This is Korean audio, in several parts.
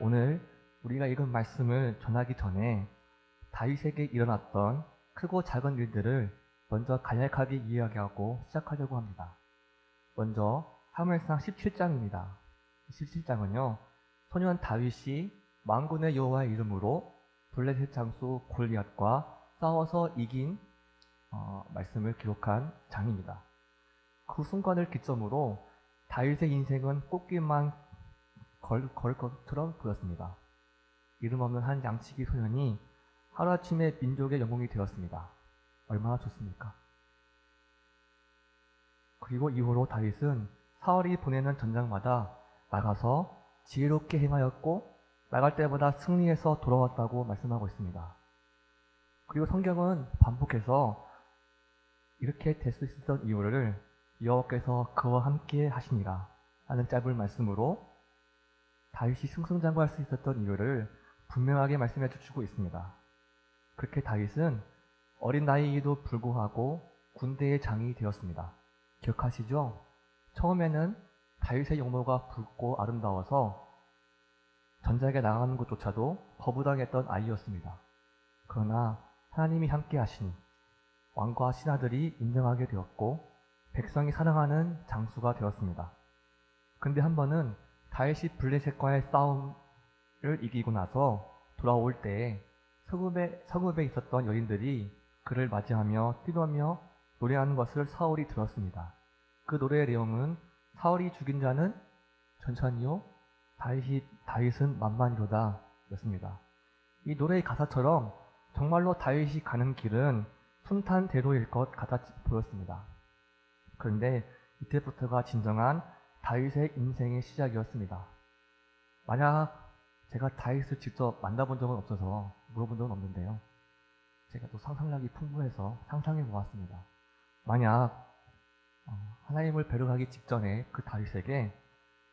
오늘 우리가 읽은 말씀을 전하기 전에 다윗에게 일어났던 크고 작은 일들을 먼저 간략하게 이야기하고 시작하려고 합니다. 먼저 하물상 17장입니다. 17장은요. 소년 다윗이 만군의 여호와의 이름으로 블레셋 장수 골리앗과 싸워서 이긴 어, 말씀을 기록한 장입니다. 그 순간을 기점으로 다윗의 인생은 꽃길만 걸, 걸 것처럼 보였습니다. 이름 없는 한 양치기 소년이 하루아침에 민족의 영웅이 되었습니다. 얼마나 좋습니까? 그리고 이후로 다윗은 사울이 보내는 전장마다 나가서 지혜롭게 행하였고 나갈 때마다 승리해서 돌아왔다고 말씀하고 있습니다. 그리고 성경은 반복해서 이렇게 될 수 있었던 이유를 여호와께서 그와 함께 하시니라 하는 짧은 말씀으로 다윗이 승승장구할 수 있었던 이유를 분명하게 말씀해 주시고 있습니다. 그렇게 다윗은 어린 나이에도 불구하고 군대의 장이 되었습니다. 기억하시죠? 처음에는 다윗의 용모가 붉고 아름다워서 전작에 나가는 것조차도 거부당했던 아이였습니다. 그러나 하나님이 함께 하시니 왕과 신하들이 인정하게 되었고 백성이 사랑하는 장수가 되었습니다. 근데 한 번은 다윗이 블레셋과의 싸움을 이기고 나서 돌아올 때 서급에, 서급에 있었던 여인들이 그를 맞이하며 뛰놀며 노래하는 것을 사울이 들었습니다. 그 노래의 내용은 사울이 죽인 자는 천천히요 다윗이, 다윗은 만만이로다 였습니다. 이 노래의 가사처럼 정말로 다윗이 가는 길은 순탄대로일 것 같아 보였습니다. 그런데 이때부터가 진정한 다윗의 인생의 시작이었습니다. 만약 제가 다윗을 직접 만나본 적은 없어서 물어본 적은 없는데요. 제가 또 상상력이 풍부해서 상상해 보았습니다. 만약 어, 하나님을 뵈러가기 직전에 그 다윗에게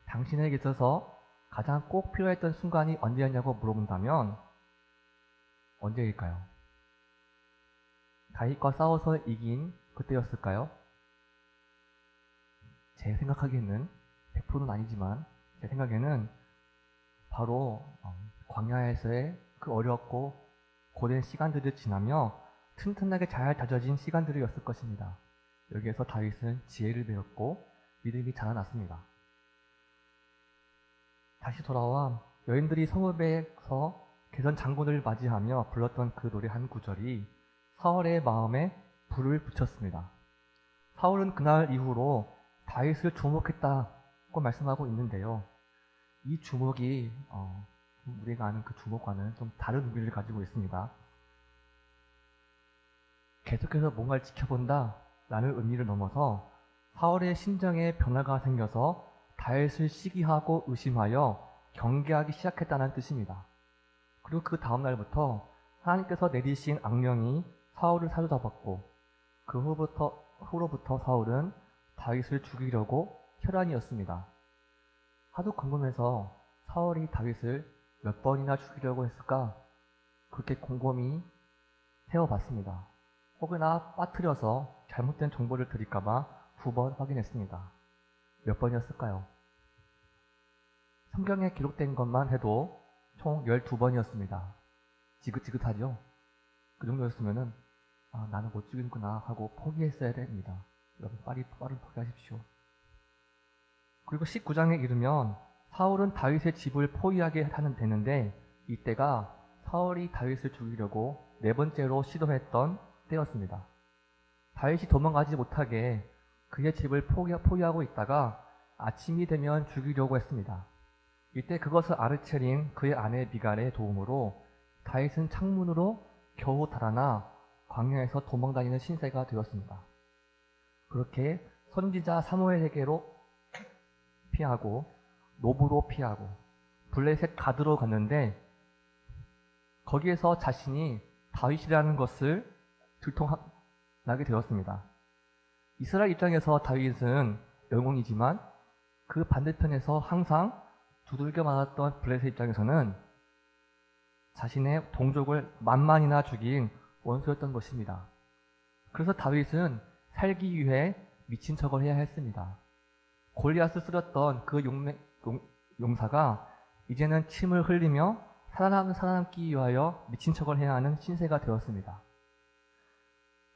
당신에게 있어서 가장 꼭 필요했던 순간이 언제였냐고 물어본다면 언제일까요? 다윗과 싸워서 이긴 그때였을까요? 제 생각하기에는 100%는 아니지만 제 생각에는 바로 어, 광야에서의 그 어렵고 고된 시간들을 지나며 튼튼하게 잘 다져진 시간들이었을 것입니다. 여기에서 다윗은 지혜를 배웠고 믿음이 자라났습니다. 다시 돌아와 여인들이 성읍에서 개선 장군을 맞이하며 불렀던 그 노래 한 구절이 사울의 마음에 불을 붙였습니다. 사울은 그날 이후로 다윗을 주목했다 고 말씀하고 있는데요. 이 주목이 어, 우리가 아는 그 주목과는 좀 다른 의미를 가지고 있습니다. 계속해서 뭔가를 지켜본다 라는 의미를 넘어서 사울의 심정에 변화가 생겨서 다윗을 시기하고 의심하여 경계하기 시작했다는 뜻입니다. 그리고 그 다음날부터 하나님께서 내리신 악령이 사울을 사로잡았고 그 후부터, 후로부터 사울은 다윗을 죽이려고 혈안이었습니다. 하도 궁금해서 사울이 다윗을 몇 번이나 죽이려고 했을까 그렇게 곰곰이 세워봤습니다. 혹여나 빠뜨려서 잘못된 정보를 드릴까봐 두 번 확인했습니다. 몇 번이었을까요? 성경에 기록된 것만 해도 총 12번이었습니다. 지긋지긋하죠? 그 정도였으면은, 아, 나는 못 죽이는구나 하고 포기했어야 됩니다. 여러분, 빨리, 빨리 포기하십시오. 그리고 19장에 이르면, 사울은 다윗의 집을 포위하게 하는 되는데, 이때가 사울이 다윗을 죽이려고 네 번째로 시도했던 때였습니다. 다윗이 도망가지 못하게 그의 집을 포위하고 있다가 아침이 되면 죽이려고 했습니다. 이때 그것을 아르체린 그의 아내 미갈의 도움으로 다윗은 창문으로 겨우 달아나 광야에서 도망다니는 신세가 되었습니다. 그렇게 선지자 사무엘에게로 피하고 노부로 피하고 블레셋 가드로 갔는데 거기에서 자신이 다윗이라는 것을 들통나게 되었습니다. 이스라엘 입장에서 다윗은 영웅이지만 그 반대편에서 항상 두들겨 맞았던 블레셋 입장에서는 자신의 동족을 만만이나 죽인 원수였던 것입니다. 그래서 다윗은 살기 위해 미친 척을 해야 했습니다. 골리앗을 쓰렸던 그 용, 용, 용사가 이제는 침을 흘리며 살아남, 살아남기 위하여 미친 척을 해야 하는 신세가 되었습니다.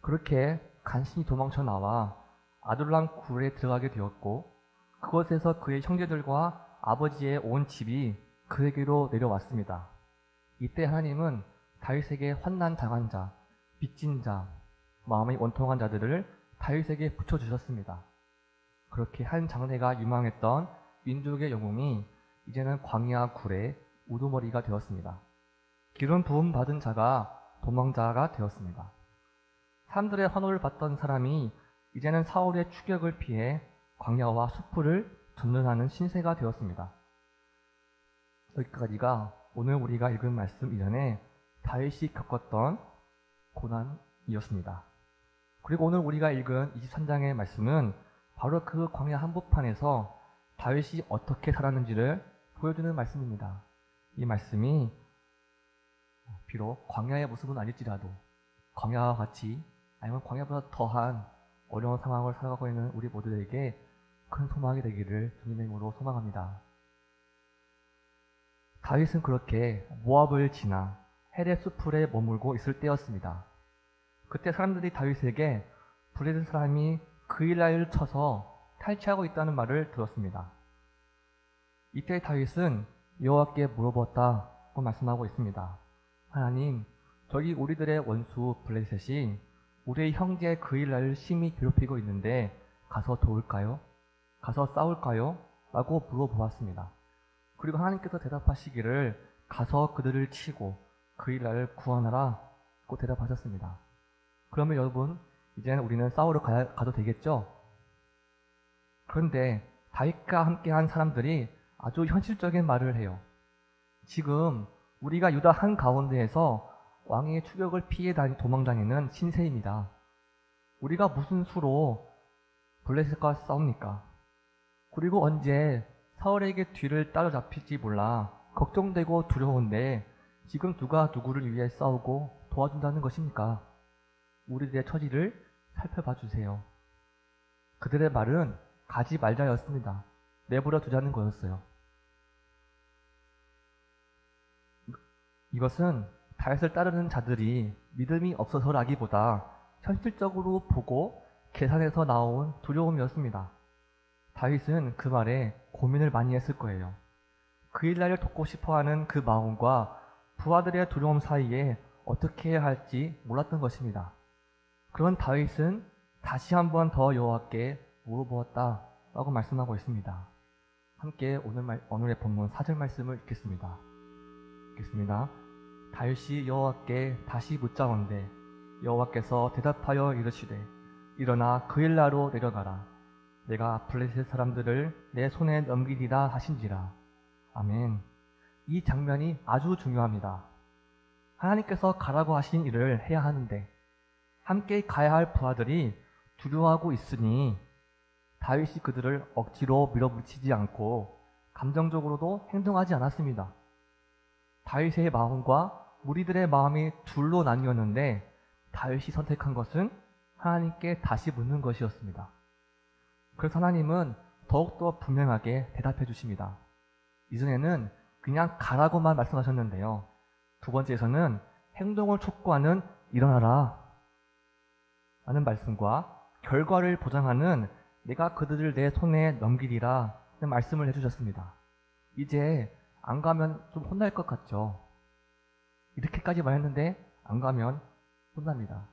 그렇게 간신히 도망쳐 나와 아둘람 굴에 들어가게 되었고 그곳에서 그의 형제들과 아버지의 온 집이 그에게로 내려왔습니다. 이때 하나님은 다윗에게 환난 당한 자, 빚진 자, 마음이 원통한 자들을 다윗에게 붙여주셨습니다. 그렇게 한 장래가 유망했던 민족의 영웅이 이제는 광야 굴의 우두머리가 되었습니다. 기름 부음 받은 자가 도망자가 되었습니다. 사람들의 환호를 받던 사람이 이제는 사울의 추격을 피해 광야와 숲을 전전하는 신세가 되었습니다. 여기까지가 오늘 우리가 읽은 말씀 이전에 다윗이 겪었던 고난이었습니다. 그리고 오늘 우리가 읽은 23장의 말씀은 바로 그 광야 한복판에서 다윗이 어떻게 살았는지를 보여주는 말씀입니다. 이 말씀이 비록 광야의 모습은 아닐지라도 광야와 같이 아니면 광야보다 더한 어려운 상황을 살아가고 있는 우리 모두에게 큰 소망이 되기를 주님의 이름으로 소망합니다. 다윗은 그렇게 모압을 지나 헤레 수풀에 머물고 있을 때였습니다. 그때 사람들이 다윗에게 블레셋 사람이 그일라를 쳐서 탈취하고 있다는 말을 들었습니다. 이때 다윗은 여호와께 물어보았다고 말씀하고 있습니다. 하나님, 저기 우리들의 원수 블레셋이 우리의 형제 그일라를 심히 괴롭히고 있는데 가서 도울까요? 가서 싸울까요? 라고 물어보았습니다. 그리고 하나님께서 대답하시기를 가서 그들을 치고 그일라를 구원하라고 대답하셨습니다. 그러면 여러분, 이제는 우리는 싸우러 가, 가도 되겠죠? 그런데 다윗과 함께한 사람들이 아주 현실적인 말을 해요. 지금 우리가 유다 한 가운데에서 왕의 추격을 피해 다니 도망다니는 신세입니다. 우리가 무슨 수로 블레셋과 싸웁니까? 그리고 언제 사울에게 뒤를 따라잡힐지 몰라 걱정되고 두려운데 지금 누가 누구를 위해 싸우고 도와준다는 것입니까? 우리들의 처지를 살펴봐 주세요. 그들의 말은 가지 말자였습니다. 내버려 두자는 거였어요. 이것은 다윗을 따르는 자들이 믿음이 없어서라기보다 현실적으로 보고 계산해서 나온 두려움이었습니다. 다윗은 그 말에 고민을 많이 했을 거예요. 그 일날을 돕고 싶어 하는 그 마음과 부하들의 두려움 사이에 어떻게 해야 할지 몰랐던 것입니다. 그런 다윗은 다시 한 번 더 여호와께 물어보았다 라고 말씀하고 있습니다. 함께 오늘 말, 오늘의 본문 4절 말씀을 읽겠습니다. 읽겠습니다. 다윗이 여호와께 다시 묻자온대 여호와께서 대답하여 이르시되 일어나 그일라로 내려가라 내가 블레셋 사람들을 내 손에 넘기리라 하신지라 아멘 이 장면이 아주 중요합니다 하나님께서 가라고 하신 일을 해야 하는데 함께 가야 할 부하들이 두려워하고 있으니 다윗이 그들을 억지로 밀어붙이지 않고 감정적으로도 행동하지 않았습니다. 다윗의 마음과 무리들의 마음이 둘로 나뉘었는데 다윗이 선택한 것은 하나님께 다시 묻는 것이었습니다. 그래서 하나님은 더욱더 분명하게 대답해 주십니다. 이전에는 그냥 가라고만 말씀하셨는데요. 두 번째에서는 행동을 촉구하는 일어나라 라는 말씀과 결과를 보장하는 내가 그들을 내 손에 넘기리라 는 말씀을 해주셨습니다. 이제 안 가면 좀 혼날 것 같죠? 이렇게까지 말했는데 안 가면 혼납니다.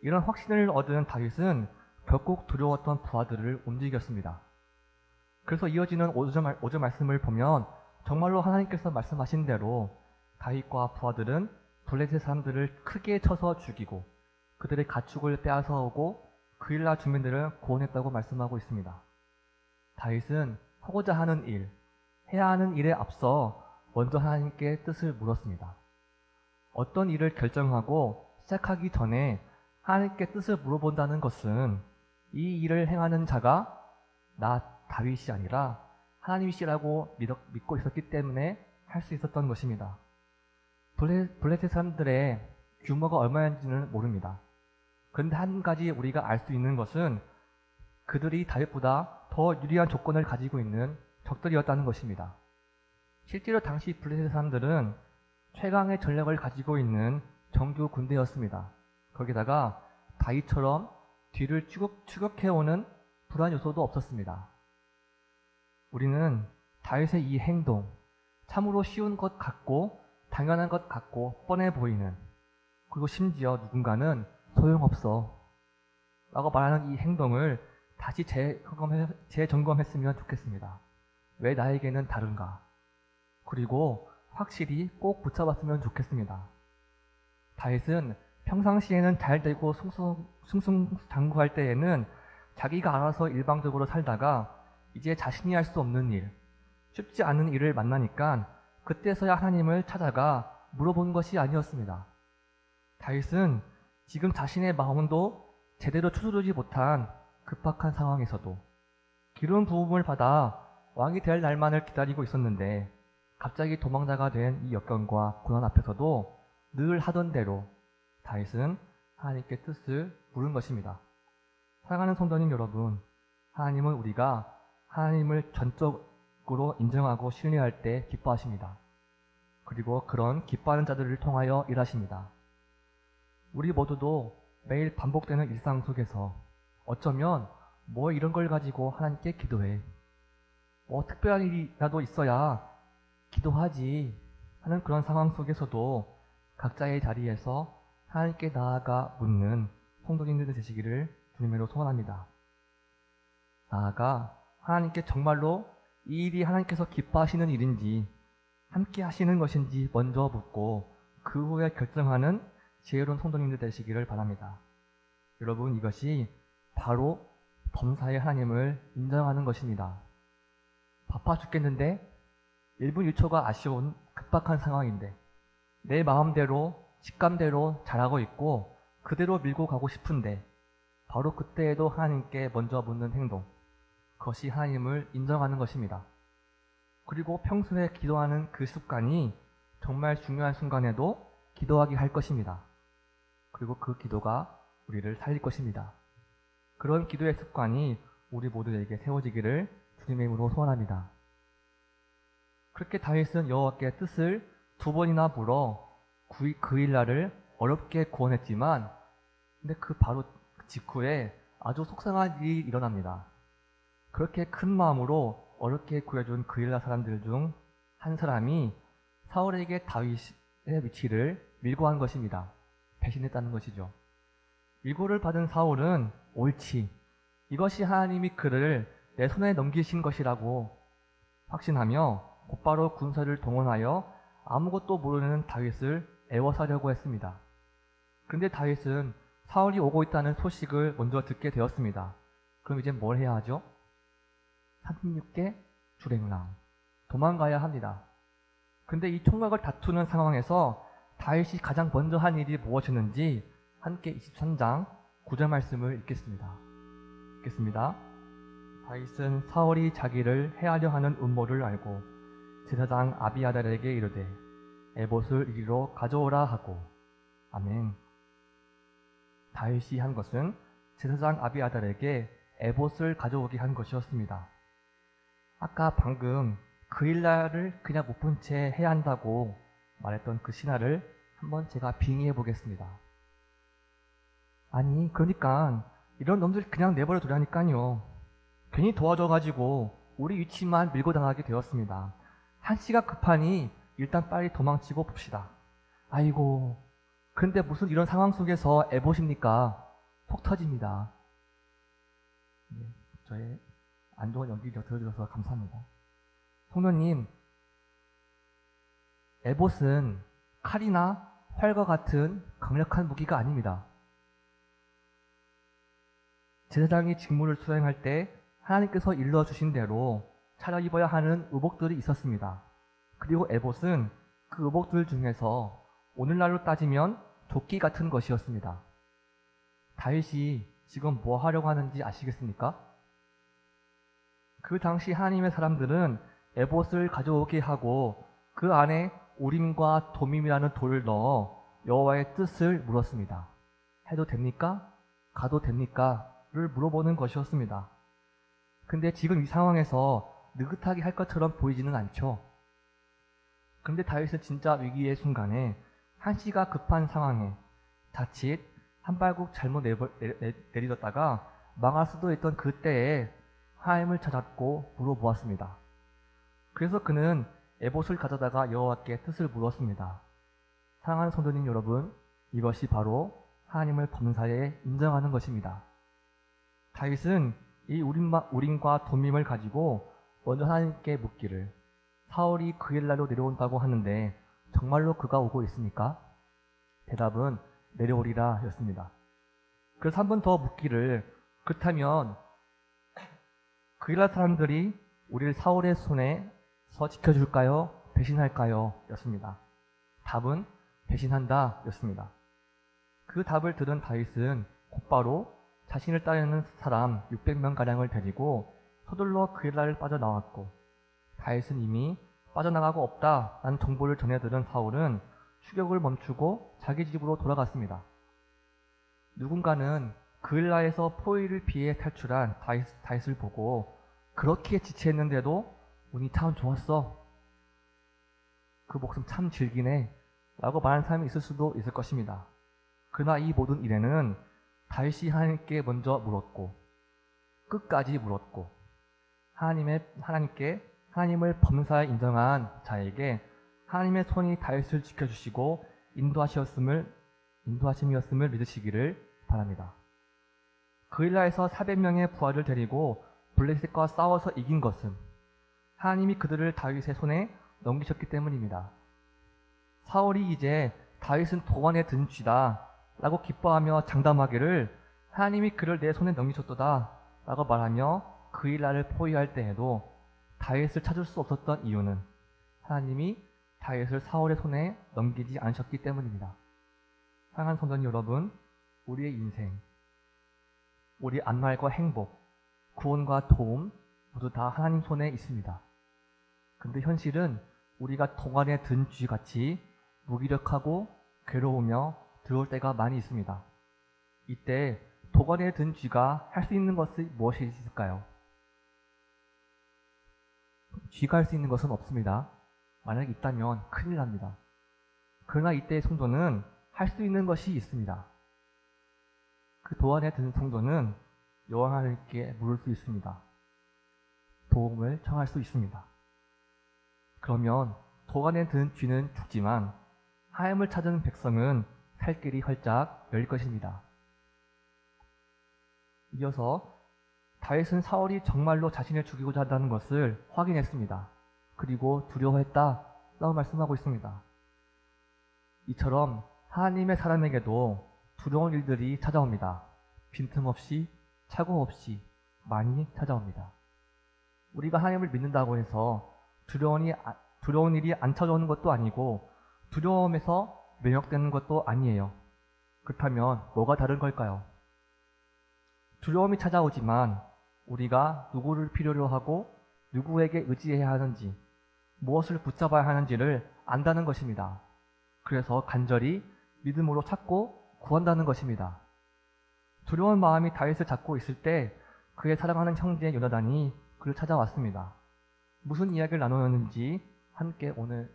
이런 확신을 얻은 다윗은 결국 두려웠던 부하들을 움직였습니다. 그래서 이어지는 5절, 5절 말씀을 보면 정말로 하나님께서 말씀하신 대로 다윗과 부하들은 블레셋 사람들을 크게 쳐서 죽이고 그들의 가축을 빼앗아 오고 그일라 주민들을 구원했다고 말씀하고 있습니다. 다윗은 하고자 하는 일, 해야 하는 일에 앞서 먼저 하나님께 뜻을 물었습니다. 어떤 일을 결정하고 시작하기 전에 하나님께 뜻을 물어본다는 것은 이 일을 행하는 자가 나 다윗이 아니라 하나님이시라고 믿고 있었기 때문에 할 수 있었던 것입니다. 블레셋 사람들의 규모가 얼마인지는 모릅니다. 그런데 한 가지 우리가 알 수 있는 것은 그들이 다윗보다 더 유리한 조건을 가지고 있는 적들이었다는 것입니다. 실제로 당시 블레셋 사람들은 최강의 전력을 가지고 있는 정규 군대였습니다. 거기다가 다이처럼 뒤를 추격, 추격해오는 불안 요소도 없었습니다. 우리는 다윗의 이 행동, 참으로 쉬운 것 같고 당연한 것 같고 뻔해 보이는 그리고 심지어 누군가는 소용없어 라고 말하는 이 행동을 다시 재점검해, 재점검 했으면 좋겠습니다. 왜 나에게는 다른가? 그리고 확실히 꼭 붙잡았으면 좋겠습니다. 다윗은 평상시에는 잘 되고 숭숭, 승승장구할 때에는 자기가 알아서 일방적으로 살다가 이제 자신이 할 수 없는 일, 쉽지 않은 일을 만나니까 그때서야 하나님을 찾아가 물어본 것이 아니었습니다. 다윗은 지금 자신의 마음도 제대로 추스르지 못한 급박한 상황에서도 기름 부음을 받아 왕이 될 날만을 기다리고 있었는데 갑자기 도망자가 된 이 역경과 고난 앞에서도 늘 하던 대로 다윗은 하나님께 뜻을 물은 것입니다. 사랑하는 성도님 여러분, 하나님은 우리가 하나님을 전적으로 인정하고 신뢰할 때 기뻐하십니다. 그리고 그런 기뻐하는 자들을 통하여 일하십니다. 우리 모두도 매일 반복되는 일상 속에서 어쩌면 뭐 이런 걸 가지고 하나님께 기도해. 뭐 특별한 일이라도 있어야 기도하지 하는 그런 상황 속에서도 각자의 자리에서 하나님께 나아가 묻는 성도님들 되시기를 주님으로 소원합니다. 나아가 하나님께 정말로 이 일이 하나님께서 기뻐하시는 일인지 함께 하시는 것인지 먼저 묻고 그 후에 결정하는 지혜로운 성도님들 되시기를 바랍니다. 여러분 이것이 바로 범사의 하나님을 인정하는 것입니다. 바빠 죽겠는데 1분 1초가 아쉬운 급박한 상황인데 내 마음대로 직감대로 잘하고 있고 그대로 밀고 가고 싶은데 바로 그때에도 하나님께 먼저 묻는 행동 그것이 하나님을 인정하는 것입니다. 그리고 평소에 기도하는 그 습관이 정말 중요한 순간에도 기도하게 할 것입니다. 그리고 그 기도가 우리를 살릴 것입니다. 그런 기도의 습관이 우리 모두에게 세워지기를 주님의 이름으로 소원합니다. 그렇게 다윗은 여호와께 뜻을 두 번이나 물어 그 일날을 어렵게 구원했지만 근데 그 바로 직후에 아주 속상한 일이 일어납니다. 그렇게 큰 마음으로 어렵게 구해준 그 일날 사람들 중 한 사람이 사울에게 다윗의 위치를 밀고 한 것입니다. 배신했다는 것이죠. 밀고를 받은 사울은 옳지. 이것이 하나님이 그를 내 손에 넘기신 것이라고 확신하며 곧바로 군사를 동원하여 아무것도 모르는 다윗을 애워싸려고 했습니다. 그런데 다윗은 사울이 오고 있다는 소식을 먼저 듣게 되었습니다. 그럼 이제 뭘 해야 하죠? 36개 주랭랑 도망가야 합니다. 근데 이 총각을 다투는 상황에서 다윗이 가장 먼저 한 일이 무엇이었는지 함께 23장 9절 말씀을 읽겠습니다. 읽겠습니다. 다윗은 사울이 자기를 해하려 하는 음모를 알고 제사장 아비아달에게 이르되 에봇을 이리로 가져오라 하고 아멘. 다윗이 한 것은 제사장 아비아달에게 에봇을 가져오게 한 것이었습니다. 아까 방금 그 일날을 그냥 못 본 채 해야 한다고 말했던 그 신하를 한번 제가 빙의해 보겠습니다. 아니, 그러니까 이런 놈들 그냥 내버려 두라니까요. 괜히 도와줘가지고 우리 위치만 밀고 당하게 되었습니다. 한시가 급하니 일단 빨리 도망치고 봅시다. 아이고, 근데 무슨 이런 상황 속에서 애보십니까? 속 터집니다. 네, 저의 안 좋은 연기를 들어주셔서 감사합니다. 성도님, 에봇은 칼이나 활과 같은 강력한 무기가 아닙니다. 제사장이 직무를 수행할 때 하나님께서 일러주신 대로 차려 입어야 하는 의복들이 있었습니다. 그리고 에봇은 그 의복들 중에서 오늘날로 따지면 도끼 같은 것이었습니다. 다윗이 지금 뭐 하려고 하는지 아시겠습니까? 그 당시 하나님의 사람들은 에봇을 가져오게 하고 그 안에 우림과 도밈이라는 돌을 넣어 여호와의 뜻을 물었습니다. 해도 됩니까? 가도 됩니까? 를 물어보는 것이었습니다. 근데 지금 이 상황에서 느긋하게 할 것처럼 보이지는 않죠. 근데 다윗은 진짜 위기의 순간에 한시가 급한 상황에 자칫 한 발국 잘못 내버, 내, 내, 내딛었다가 망할 수도 있던 그때에 하임을 찾았고 물어보았습니다. 그래서 그는 에봇을 가져다가 여호와께 뜻을 물었습니다. 사랑하는 성도님 여러분, 이것이 바로 하나님을 범사에 인정하는 것입니다. 다윗은 이 우림과 도밈을 가지고 먼저 하나님께 묻기를 사울이 그 일날로 내려온다고 하는데 정말로 그가 오고 있습니까? 대답은 내려오리라 였습니다. 그래서 한 번 더 묻기를 그렇다면 그 일날 사람들이 우리를 사울의 손에 서 지켜줄까요? 배신할까요? 였습니다. 답은 배신한다 였습니다. 그 답을 들은 다윗은 곧바로 자신을 따르는 사람 600명가량을 데리고 서둘러 그 일날을 빠져나왔고 다윗은 이미 빠져나가고 없다라는 정보를 전해 들은 사울은 추격을 멈추고 자기 집으로 돌아갔습니다. 누군가는 그일라에서 포위를 피해 탈출한 다윗, 다윗을 보고 그렇게 지체했는데도 운이 참 좋았어. 그 목숨 참 질기네. 라고 말하는 사람이 있을 수도 있을 것입니다. 그러나 이 모든 일에는 다윗이 하나님께 먼저 물었고 끝까지 물었고 하나님의 하나님께 하나님을 범사에 인정한 자에게 하나님의 손이 다윗을 지켜주시고 인도하셨음을 인도하심이었음을 믿으시기를 바랍니다. 그일라에서 400명의 부하를 데리고 블레셋과 싸워서 이긴 것은 하나님이 그들을 다윗의 손에 넘기셨기 때문입니다. 사울이 이제 다윗은 도관에 든 쥐다 라고 기뻐하며 장담하기를 하나님이 그를 내 손에 넘기셨도다 라고 말하며 그 일날을 포위할 때에도 다윗을 찾을 수 없었던 이유는 하나님이 다윗을 사울의 손에 넘기지 않으셨기 때문입니다. 사랑하는 성도 여러분, 우리의 인생, 우리 안말과 행복, 구원과 도움 모두 다 하나님 손에 있습니다. 근데 현실은 우리가 동안에 든 쥐같이 무기력하고 괴로우며 들어올 때가 많이 있습니다. 이때 도관에 든 쥐가 할 수 있는 것이 무엇이 있을까요? 쥐가 할 수 있는 것은 없습니다. 만약 있다면 큰일 납니다. 그러나 이때의 성도는 할 수 있는 것이 있습니다. 그 도안에 든 성도는 여호와 하나님께 물을 수 있습니다. 도움을 청할 수 있습니다. 그러면 도안에 든 쥐는 죽지만 하임을 찾은 백성은 살 길이 활짝 열릴 것입니다. 이어서 다윗은 사울이 정말로 자신을 죽이고자 한다는 것을 확인했습니다. 그리고 두려워했다 라고 말씀하고 있습니다. 이처럼 하나님의 사람에게도 두려운 일들이 찾아옵니다. 빈틈없이 착오 없이 많이 찾아옵니다. 우리가 하나님을 믿는다고 해서 두려운, 두려운 일이 안 찾아오는 것도 아니고 두려움에서 면역되는 것도 아니에요. 그렇다면 뭐가 다른 걸까요? 두려움이 찾아오지만 우리가 누구를 필요로 하고 누구에게 의지해야 하는지 무엇을 붙잡아야 하는지를 안다는 것입니다. 그래서 간절히 믿음으로 찾고 구한다는 것입니다. 두려운 마음이 다윗을 잡고 있을 때 그의 사랑하는 형제 요나단이 그를 찾아왔습니다. 무슨 이야기를 나누었는지 함께 오늘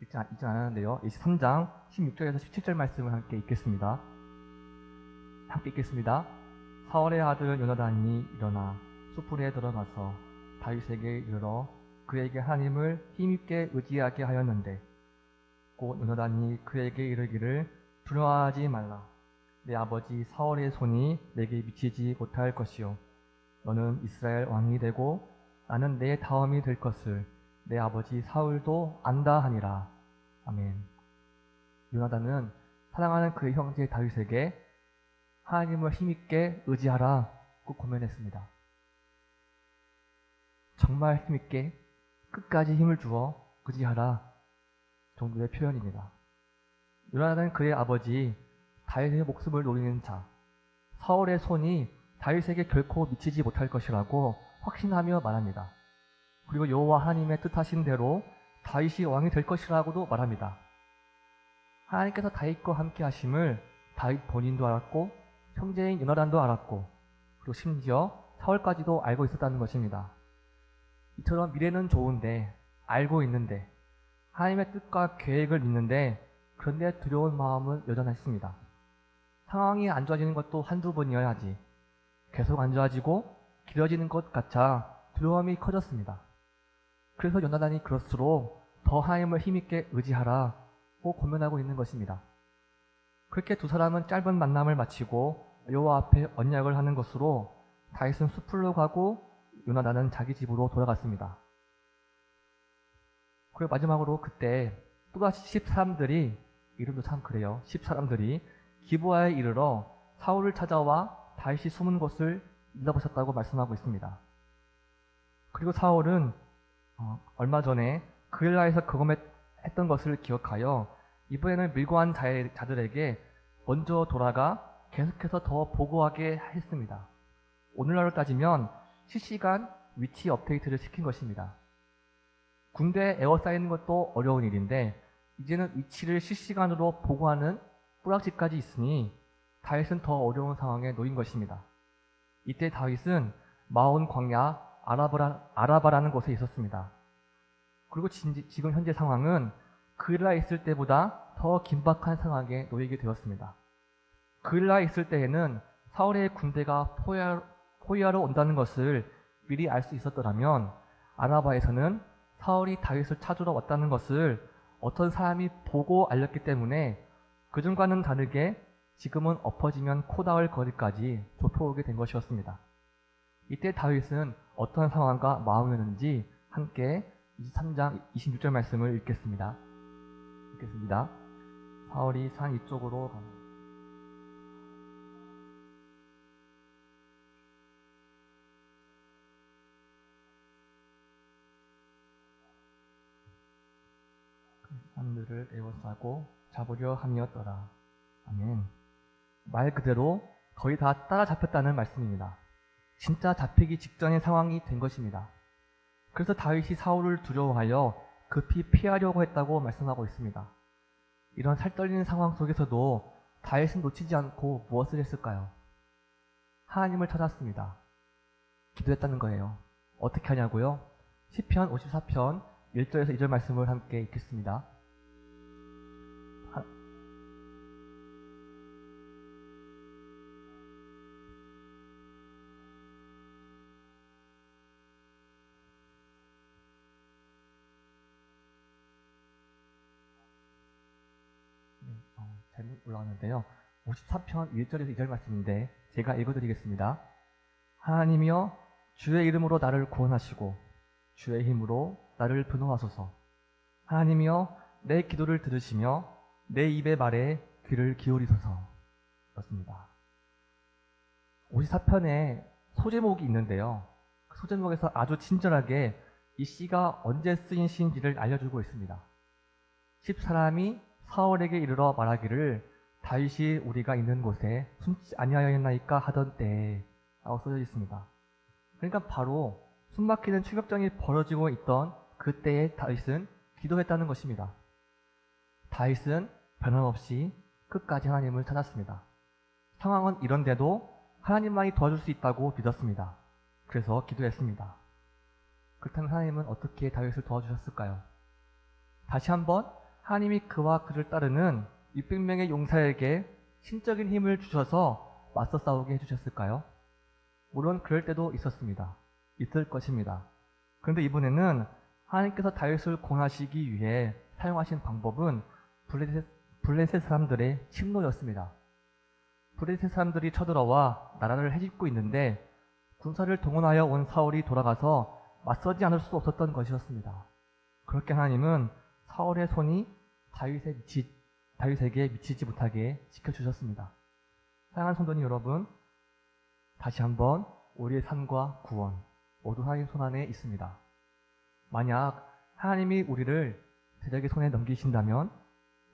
읽지, 않았는데요. 23장 16절에서 17절 말씀을 함께 읽겠습니다. 함께 읽겠습니다. 사월의 아들 요나단이 일어나 수풀에 들어가서 다윗에게 이르러 그에게 하나님을 힘있게 의지하게 하였는데 곧 요나단이 그에게 이르기를 두려워하지 말라. 내 아버지 사월의 손이 내게 미치지 못할 것이요. 너는 이스라엘 왕이 되고 나는 내 다음이 될 것을 내 아버지 사울도 안다 하니라. 아멘. 요나단은 사랑하는 그의 형제 다윗에게 하나님을 힘있게 의지하라고 고면했습니다. 정말 힘있게 끝까지 힘을 주어 의지하라 정도의 표현입니다. 요나단은 그의 아버지 다윗의 목숨을 노리는 자 사울의 손이 다윗에게 결코 미치지 못할 것이라고 확신하며 말합니다. 그리고 여호와 하나님의 뜻하신 대로 다윗이 왕이 될 것이라고도 말합니다. 하나님께서 다윗과 함께 하심을 다윗 본인도 알았고 형제인 요나단도 알았고 그리고 심지어 사울까지도 알고 있었다는 것입니다. 이처럼 미래는 좋은데 알고 있는데 하나님의 뜻과 계획을 믿는데 그런데 두려운 마음은 여전했습니다. 상황이 안 좋아지는 것도 한두 번이어야지. 계속 안 좋아지고 길어지는 것 같아 두려움이 커졌습니다. 그래서 연나단이 그럴수록 더 하나님을 힘있게 의지하라고 고면하고 있는 것입니다. 그렇게 두 사람은 짧은 만남을 마치고 여호와 앞에 언약을 하는 것으로 다윗은 숲으로 가고 요나단은 자기 집으로 돌아갔습니다. 그리고 마지막으로 그때 또다시 10사람들이 이름도 참 그래요. 10사람들이 기부하에 이르러 사울을 찾아와 다윗이 숨은 곳을 믿어보셨다고 말씀하고 있습니다. 그리고 사울은 어, 얼마 전에 그일라에서 거검했던 것을 기억하여 이번에는 밀고 한 자- 자들에게 먼저 돌아가 계속해서 더 보고하게 했습니다. 오늘날로 따지면 실시간 위치 업데이트를 시킨 것입니다. 군대에 에워싸이는 것도 어려운 일인데 이제는 위치를 실시간으로 보고하는 뿌락지까지 있으니 다윗은 더 어려운 상황에 놓인 것입니다. 이때 다윗은 마온 광야 아라바라, 아라바라 는 곳에 있었습니다. 그리고 진- 지금 현재 상황은 그일라 있을 때보다 더 긴박한 상황에 놓이게 되었습니다. 그일라 있을 때에는 사울의 군대가 포위하, 포위하러 온다는 것을 미리 알 수 있었더라면 아라바에서는 사울이 다윗을 찾으러 왔다는 것을 어떤 사람이 보고 알렸기 때문에 그전과는 다르게 지금은 엎어지면 코 닿을 거리까지 좁혀오게 된 것이었습니다. 이때 다윗은 어떤 상황과 마음이었는지 함께 23장 26절 말씀을 읽겠습니다. 읽겠습니다. 사울이 산 이쪽으로 가는 사람들을 에워싸고 잡으려 함이었더라. 아멘. 말 그대로 거의 다 따라잡혔다는 말씀입니다. 진짜 잡히기 직전의 상황이 된 것입니다. 그래서 다윗이 사울을 두려워하여 급히 피하려고 했다고 말씀하고 있습니다. 이런 살떨리는 상황 속에서도 다윗은 놓치지 않고 무엇을 했을까요? 하나님을 찾았습니다. 기도했다는 거예요. 어떻게 하냐고요? 시편 54편 1절에서 2절 말씀을 함께 읽겠습니다. 올라왔는데요. 54편 1절에서 2절 말씀인데 제가 읽어드리겠습니다. 하나님이여 주의 이름으로 나를 구원하시고 주의 힘으로 나를 변호하소서. 하나님이여 내 기도를 들으시며 내 입의 말에 귀를 기울이소서. 그렇습니다. 54편에 소제목이 있는데요. 그 소제목에서 아주 친절하게 이 시가 언제 쓰인 시인지를 알려주고 있습니다. 10사람이 사울에게 이르러 말하기를 다윗이 우리가 있는 곳에 숨지 아니하였나이까 하던 때에 라고 써져 있습니다. 그러니까 바로 숨막히는 추격전이 벌어지고 있던 그때에 다윗은 기도했다는 것입니다. 다윗은 변함없이 끝까지 하나님을 찾았습니다. 상황은 이런데도 하나님만이 도와줄 수 있다고 믿었습니다. 그래서 기도했습니다. 그렇다면 하나님은 어떻게 다윗을 도와주셨을까요? 다시 한번 하나님이 그와 그를 따르는 600명의 용사에게 신적인 힘을 주셔서 맞서 싸우게 해주셨을까요? 물론 그럴 때도 있었습니다. 있을 것입니다. 그런데 이번에는 하나님께서 다윗을 권하시기 위해 사용하신 방법은 블레셋, 블레셋 사람들의 침노였습니다. 블레셋 사람들이 쳐들어와 나라를 해집고 있는데 군사를 동원하여 온 사울이 돌아가서 맞서지 않을 수 없었던 것이었습니다. 그렇게 하나님은 사울의 손이 다윗에 미치, 다윗에게 미치지 못하게 지켜주셨습니다. 사랑하는 성도님 여러분, 다시 한번 우리의 삶과 구원 모두 하나님 손 안에 있습니다. 만약 하나님이 우리를 대적의 손에 넘기신다면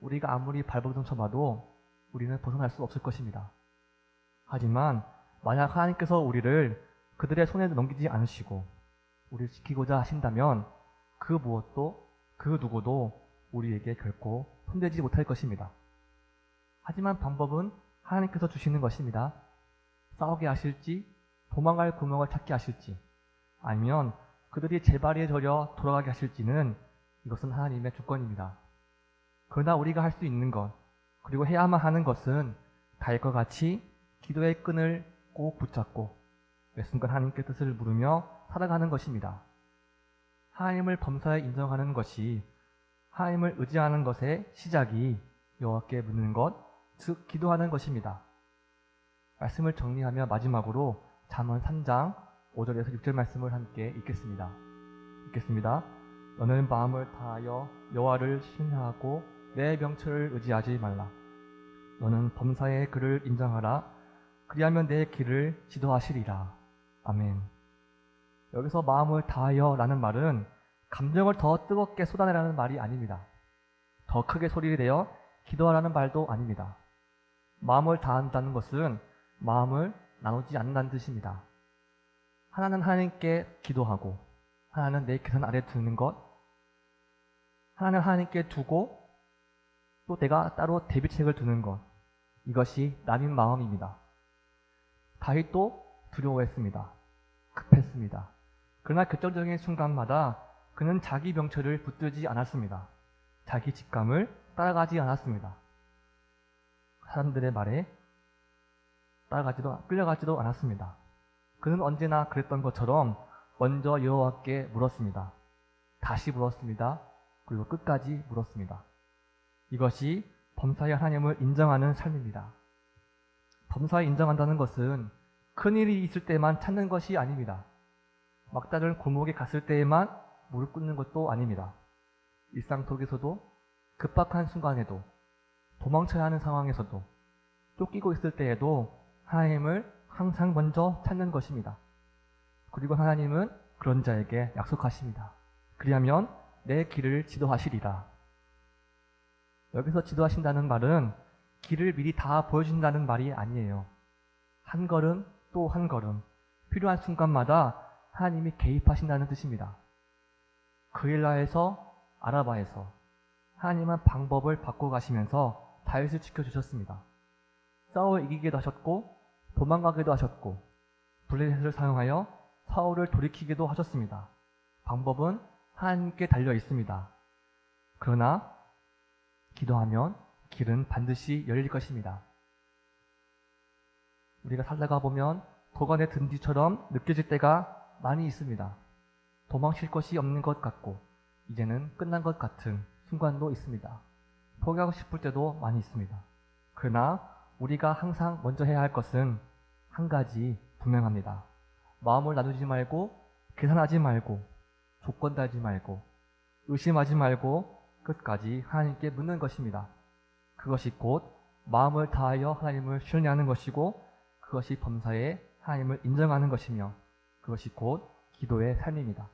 우리가 아무리 발버둥 쳐봐도 우리는 벗어날 수 없을 것입니다. 하지만 만약 하나님께서 우리를 그들의 손에 넘기지 않으시고 우리를 지키고자 하신다면 그 무엇도 그 누구도 우리에게 결코 손대지 못할 것입니다. 하지만 방법은 하나님께서 주시는 것입니다. 싸우게 하실지 도망갈 구멍을 찾게 하실지 아니면 그들이 제발에 절여 돌아가게 하실지는 이것은 하나님의 주권입니다. 그러나 우리가 할 수 있는 것, 그리고 해야만 하는 것은 다윗과 같이 기도의 끈을 꼭 붙잡고 매 순간 하나님께 뜻을 물으며 살아가는 것입니다. 하나님을 범사에 인정하는 것이 하나님을 의지하는 것의 시작이 여호와께 묻는 것, 즉 기도하는 것입니다. 말씀을 정리하며 마지막으로 잠언 3장 5절에서 6절 말씀을 함께 읽겠습니다. 읽겠습니다. 너는 마음을 다하여 여호와를 신뢰하고 내 명철을 의지하지 말라. 너는 범사의 그를 인정하라. 그리하면 내 길을 지도하시리라. 아멘. 여기서 마음을 다하여 라는 말은 감정을 더 뜨겁게 쏟아내라는 말이 아닙니다. 더 크게 소리를 내어 기도하라는 말도 아닙니다. 마음을 다한다는 것은 마음을 나누지 않는다는 뜻입니다. 하나는 하나님께 기도하고 하나는 내 계산 아래 두는 것 하나는 하나님께 두고 또 내가 따로 대비책을 두는 것 이것이 남인 마음입니다. 다윗도 두려워했습니다. 급했습니다. 그러나 결정적인 순간마다 그는 자기 명철을 붙들지 않았습니다. 자기 직감을 따라가지 않았습니다. 사람들의 말에 따라가지도 끌려가지도 않았습니다. 그는 언제나 그랬던 것처럼 먼저 여호와께 물었습니다. 다시 물었습니다. 그리고 끝까지 물었습니다. 이것이 범사의 하나님을 인정하는 삶입니다. 범사에 인정한다는 것은 큰일이 있을 때만 찾는 것이 아닙니다. 막다른 골목에 갔을 때에만 무릎 꿇는 것도 아닙니다. 일상 속에서도 급박한 순간에도 도망쳐야 하는 상황에서도 쫓기고 있을 때에도 하나님을 항상 먼저 찾는 것입니다. 그리고 하나님은 그런 자에게 약속하십니다. 그리하면 내 길을 지도하시리라. 여기서 지도하신다는 말은 길을 미리 다 보여준다는 말이 아니에요. 한 걸음 또 한 걸음 필요한 순간마다 하나님이 개입하신다는 뜻입니다. 그일라에서 아라바에서 하나님은 방법을 바꿔 가시면서 다윗을 지켜주셨습니다. 싸워 이기기도 하셨고 도망가기도 하셨고 블레셋을 사용하여 사울을 돌이키기도 하셨습니다. 방법은 하나님께 달려 있습니다. 그러나 기도하면 길은 반드시 열릴 것입니다. 우리가 살다가 보면 도관의 든 뒤처럼 느껴질 때가 많이 있습니다. 도망칠 것이 없는 것 같고 이제는 끝난 것 같은 순간도 있습니다. 포기하고 싶을 때도 많이 있습니다. 그러나 우리가 항상 먼저 해야 할 것은 한 가지 분명합니다. 마음을 나누지 말고 계산하지 말고 조건 달지 말고 의심하지 말고 끝까지 하나님께 묻는 것입니다. 그것이 곧 마음을 다하여 하나님을 신뢰하는 것이고 그것이 범사에 하나님을 인정하는 것이며 그것이 곧 기도의 삶입니다.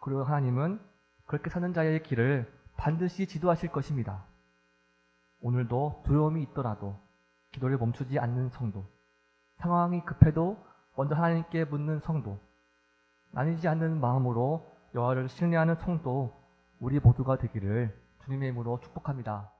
그리고 하나님은 그렇게 사는 자의 길을 반드시 지도하실 것입니다. 오늘도 두려움이 있더라도 기도를 멈추지 않는 성도, 상황이 급해도 먼저 하나님께 묻는 성도, 나뉘지 않는 마음으로 여호와를 신뢰하는 성도, 우리 모두가 되기를 주님의 이름으로 축복합니다.